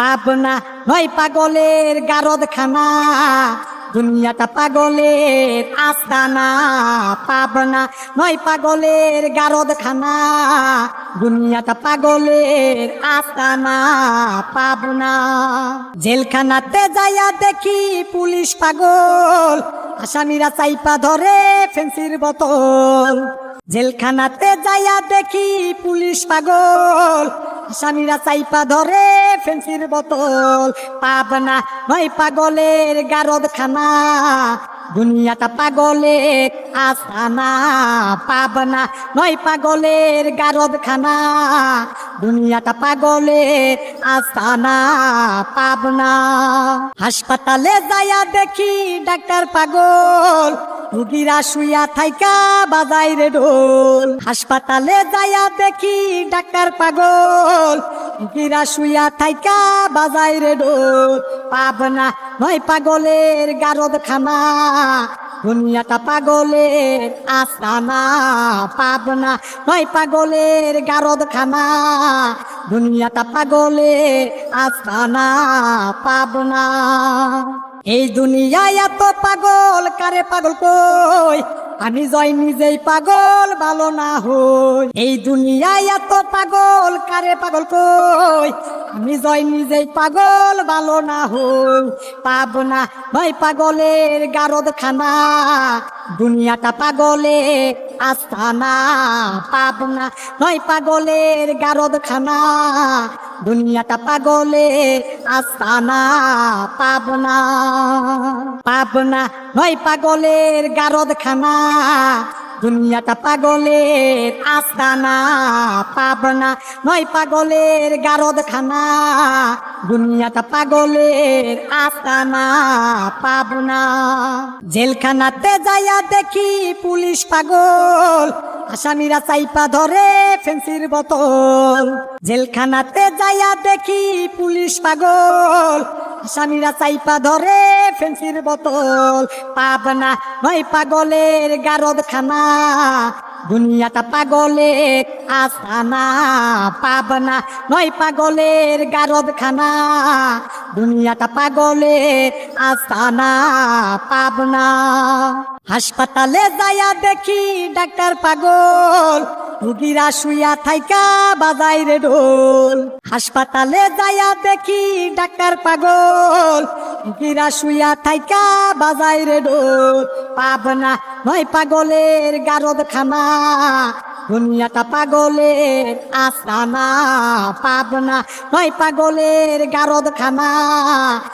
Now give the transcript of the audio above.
পাবনা নয় পাগলের গারদ খানা দুনিয়াটা পাগলের আস্তানা। পাবনা নয় পাগলের গারদ খানা দুনিয়াটা পাগলের আস্তানা। পাবনা জেলখানাতে যাইয়া দেখি পুলিশ পাগল। আসামিরা চাইপা ধরে ফেন্সির বোতল। জেলখানাতে যাইয়া দেখি পুলিশ পাগল। আসামিরা চাইপা ধরে ফেন্সির বোতল, পাবনা নয় পাগলের গারদ খানা দুনিয়াটা পাগলের আস্তানা, পাবনা নয় পাগলের গারদ খানা দুনিয়াটা পাগলের আস্তানা, পাবনা। হাসপাতালে যাইয়া দেখি ডাক্তার পাগল রুগীরা শুইয়া থাইকা বাজাই রে ঢোল। হাসপাতালে যাইয়া দেখি ডাক্তার পাগল। রুগীরা শুইয়া থাইকা বাজাই রে ঢোল। পাবনা নয় পাগলের গারদ খানা দুনিয়াটা পাগলের আস্তানা। পাবনা নয় পাগলের গারদ খানা দুনিয়াটা পাগলের আস্তানা। পাবনা। এই দুনিয়ায় এত পাগল কারে পাগল কই? আমি জয় নিজেই পাগল, ভালো না হই। এই দুনিয়ায় এত পাগল, কারে পাগল কই? আমি জয় নিজেই পাগল, ভালো না হই। পাব না ভাই পাগলের গারদ খানা দুনিয়াটা পাগলের আস্থানা পাবনা, নয় পাগলের গারদ খানা দুনিয়াটা পাগলে আস্থানা পাবনা। পাব না নয় পাগলের গারদ খানা দুনিয়াটা পাগলের আস্তানা, পাবনা, নয় পাগলের গারদ খানা দুনিয়াটা পাগলের আস্তানা, পাবনা। জেলখানাতে যাইয়া দেখি পুলিশ পাগল, আসামিরা চাইপা ধরে ফেন্সির বোতল। জেলখানাতে যাইয়া দেখি পুলিশ পাগল, আসামিরা চাইপা ধরে ফেন্সির বোতল। পাবনা নয় পাগলের গারদ খানা দুনিয়াটা পাগলের আস্তানা। পাবনা নয় পাগলের গারদ খানা দুনিয়াটা পাগলের আস্তানা। পাবনা হাসপাতালে যাইয়া দেখি ডাক্তার পাগল। রুগীরা শুইয়া থাইকা বাজাই রে ঢোল। হাসপাতালে যাইয়া দেখি ডাক্তার পাগল। গিরা শুইয়া থাইকা বাজাই রে ডোল পাবনা নয় পাগলের গারদ খানা দুনিয়াটা পাগলের আসানা পাবনা নয় পাগলের গারদ খানা